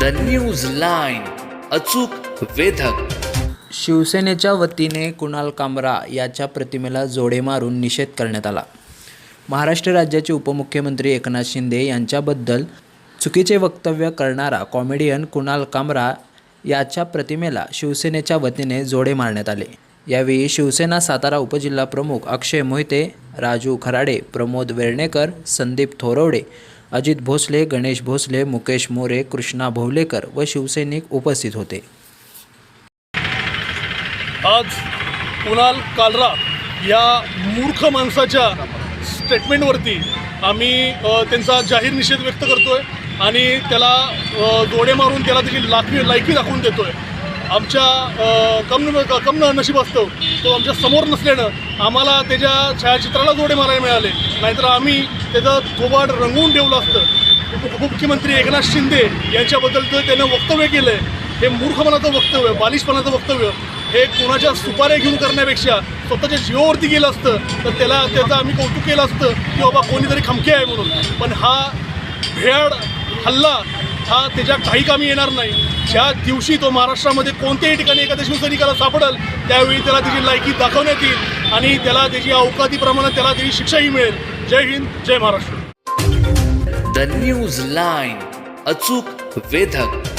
The news line अचूक वेधक. शिवसेनेच्या वतीने कुणाल कामरा याच्या प्रतिमेला जोडे मारून निषेध करण्यात आला. महाराष्ट्र राज्याचे उपमुख्यमंत्री एकनाथ शिंदे यांच्याबद्दल चुकीचे वक्तव्य करणारा कॉमेडियन कुणाल कामरा याच्या प्रतिमेला शिवसेनेच्या वतीने जोडे मारण्यात आले. यावेळी शिवसेना सातारा उपजिल्हा प्रमुख अक्षय मोहिते राजू खराडे प्रमोद वेर्णेकर संदीप थोरवडे अजित भोसले गणेश भोसले मुकेश मोरे कृष्णा भोवलेकर व शिवसैनिक उपस्थित होते. आज कुणाल कालरा या मूर्ख माणसाच्या स्टेटमेंटवरती आम्ही त्यांचा जाहीर निषेध व्यक्त करतोय आणि त्याला अ, जोडे मारून त्याला त्याची लाखी लायकी दाखवून देतोय. आमच्या कम कम नशीब असतो. तो आमच्यासमोर नसल्यानं आम्हाला त्याच्या छायाचित्राला जोडे मारायला मिळाले. नाहीतर आम्ही त्याचं थोबाड रंगवून ठेवलं असतं. उपमुख्यमंत्री एकनाथ शिंदे यांच्याबद्दल जर त्यानं वक्तव्य केलं आहे हे मूर्खपणाचं वक्तव्य बालिशपणाचं वक्तव्य हे कोणाच्या सुपाऱ्या घेऊन करण्यापेक्षा स्वतःच्या जीवावरती गेलं असतं तर त्याला त्याचं आम्ही कौतुक केलं असतं की बाबा कोणीतरी खमके आहे म्हणून. पण हा भेड हल्ला हा त्याच्या काही कामी येणार नाही. ज्या दिवशी तो महाराष्ट्रामध्ये कोणत्याही ठिकाणी एखाद्या शिवसैनिकाला सापडेल त्यावेळी त्याला त्याची लायकी दाखवण्यात येईल आणि त्याला त्याची अवकातीप्रमाणे त्याला त्याची शिक्षाही मिळेल. जय हिंद जय महाराष्ट्र. द न्यूज लाईन अचूक वेधक.